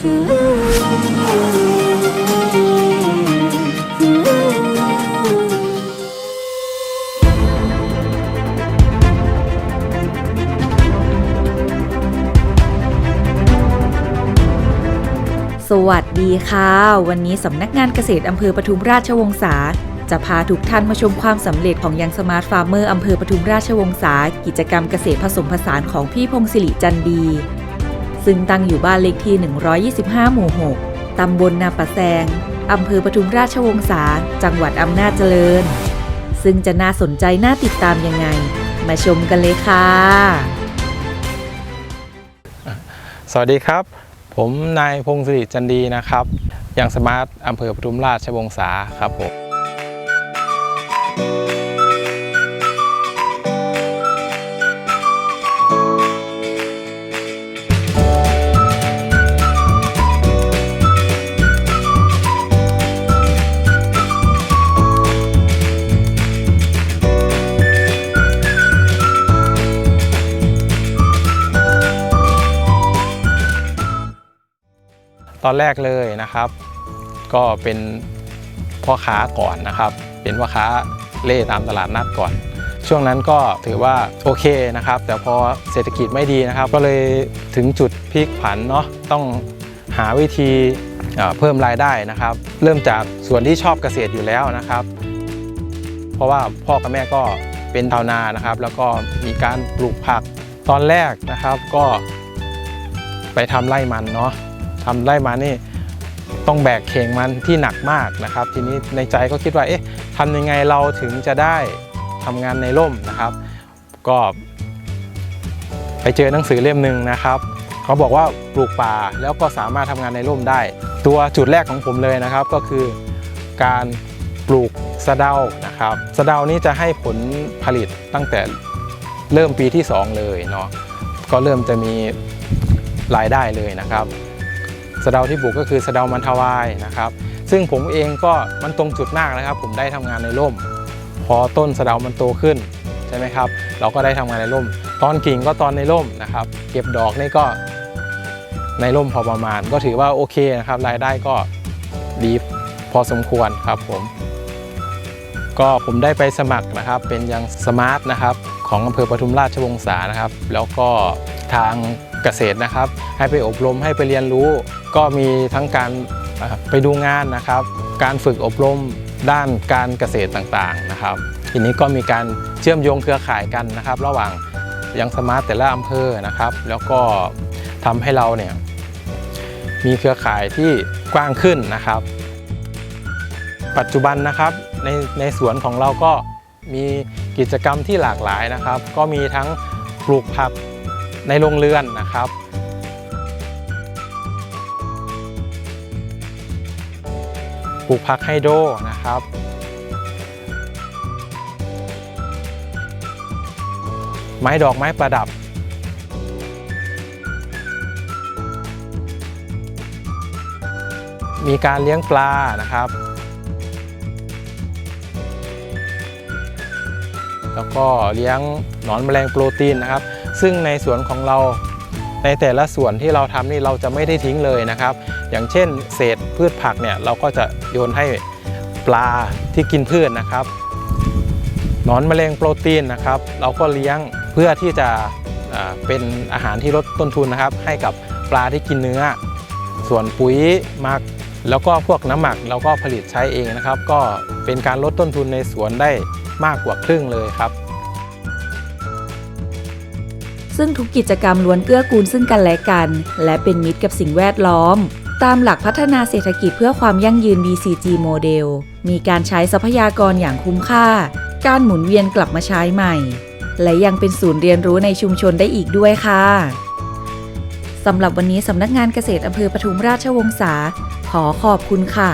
สวัสดีค่ะ วันนี้สำนักงานเกษตรอำเภอปทุมราชวงศาจะพาทุกท่านมาชมความสำเร็จของยังสมาร์ทฟาร์มเมอร์อำเภอปทุมราชวงศากิจกรรมเกษตรผสมผสานของพี่พงศิริจันดี ซึ่งตั้งอยู่บ้านเลขที่ 125 หมู่ 6 ตำบลนาปะแซง อำเภอปทุมราชวงศา จังหวัดอำนาจเจริญ ซึ่งจะน่าสนใจน่าติดตามยังไง มาชมกันเลยค่ะ สวัสดีครับ ผมนายพงศิริจันดีนะครับ ยังสมาร์ทอำเภอปทุมราชวงศาครับผม ตอนแรกเลยนะครับ ก็เป็นพ่อค้าก่อนนะครับ เป็นพ่อค้าเล่ตามตลาดนัดก่อน ช่วงนั้นก็ถือว่าโอเคนะครับ แต่พอเศรษฐกิจไม่ดีนะครับ ก็เลยถึงจุดพลิกผันเนาะต้องหาวิธีเพิ่มรายได้นะครับ เริ่มจากส่วนที่ชอบเกษตรอยู่แล้วนะครับ เพราะว่าพ่อกับแม่ก็เป็นชาวนานะครับ แล้วก็มีการปลูกผักตอนแรกนะครับก็ไปทำไร่มันเนาะ ทำไร่มานี่ต้องแบกเข่งมันที่หนักมากนะครับ ทีนี้ในใจก็คิดว่าเอ๊ะทำยังไงเราถึงจะได้ทำงานในร่มนะครับ ก็ ไปเจอหนังสือเล่มหนึ่งนะครับเขาบอกว่าปลูกป่าแล้วก็สามารถทำงานในร่มได้ ตัวจุดแรกของผมเลยนะครับ ก็คือการปลูกสะเดานะครับสะเดานี้จะให้ผลผลิตตั้งแต่เริ่มปีที่ 2 เลยเนาะก็เริ่มจะมีรายได้เลยนะครับ สะเดาที่ปลูกก็คือสะเดามันทวายนะครับ ซึ่งผมเองก็มันตรงจุดมากนะครับ ผมได้ทำงานในร่ม พอต้นสะเดามันโตขึ้นใช่ไหมครับ เราก็ได้ทำงานในร่ม ตอนกิ่งก็ตอนในร่มนะครับ เก็บดอกนี่ก็ในร่มพอประมาณ ก็ถือว่าโอเคนะครับ รายได้ก็ดีพอสมควรครับผมก็ผมได้ไปสมัครนะครับ เป็นยังสมาร์ทนะครับของอำเภอปทุมราชวงศานะครับ แล้วก็ทาง เกษตรนะครับ ให้ไปอบรมให้ไปเรียนรู้ ก็มีทั้งการไปดูงานนะครับ การฝึกอบรมด้านการเกษตรต่างๆนะครับ ทีนี้ก็มีการเชื่อมโยงเครือข่ายกันนะครับ ระหว่างยังสมาร์ทแต่ละอำเภอนะครับ แล้วก็ทำให้เราเนี่ยมีเครือข่ายที่กว้างขึ้นนะครับ ปัจจุบันนะครับในในสวนของเราก็มีกิจกรรมที่หลากหลายนะครับ ก็มีทั้งปลูกผัก ในโรงเรือนนะครับปลูกผักไฮโดรนะครับไม้ดอกไม้ประดับ มีการเลี้ยงปลานะครับ แล้วก็เลี้ยงหนอนแมลงโปรตีนนะครับ ซึ่งในสวนของเราในแต่ละส่วนที่เราทำนี่เราจะไม่ได้ทิ้งเลยนะครับ อย่างเช่น เศษพืชผักเนี่ยเราก็จะโยนให้ปลาที่กินพืชนะครับหนอนแมลงโปรตีนนะครับ เราก็เลี้ยงเพื่อที่จะเป็นอาหารที่ลดต้นทุนนะครับ ให้กับปลาที่กินเนื้อ ส่วนปุ๋ยหมักแล้วก็พวกน้ำหมักเราก็ผลิตใช้เองนะครับ ก็เป็นการลดต้นทุนในสวนได้มากกว่าครึ่งเลยครับ ซึ่งทุกกิจกรรมล้วนเกื้อกูลซึ่งกันและกัน และเป็นมิตรกับสิ่งแวดล้อม ตามหลักพัฒนาเศรษฐกิจเพื่อความยั่งยืน BCG โมเดล มีการใช้ทรัพยากรอย่างคุ้มค่า การหมุนเวียนกลับมาใช้ใหม่ และยังเป็นศูนย์เรียนรู้ในชุมชนได้อีกด้วยค่ะสำหรับวันนี้สำนักงานเกษตรอำเภอปทุมราชวงศาขอขอบคุณค่ะ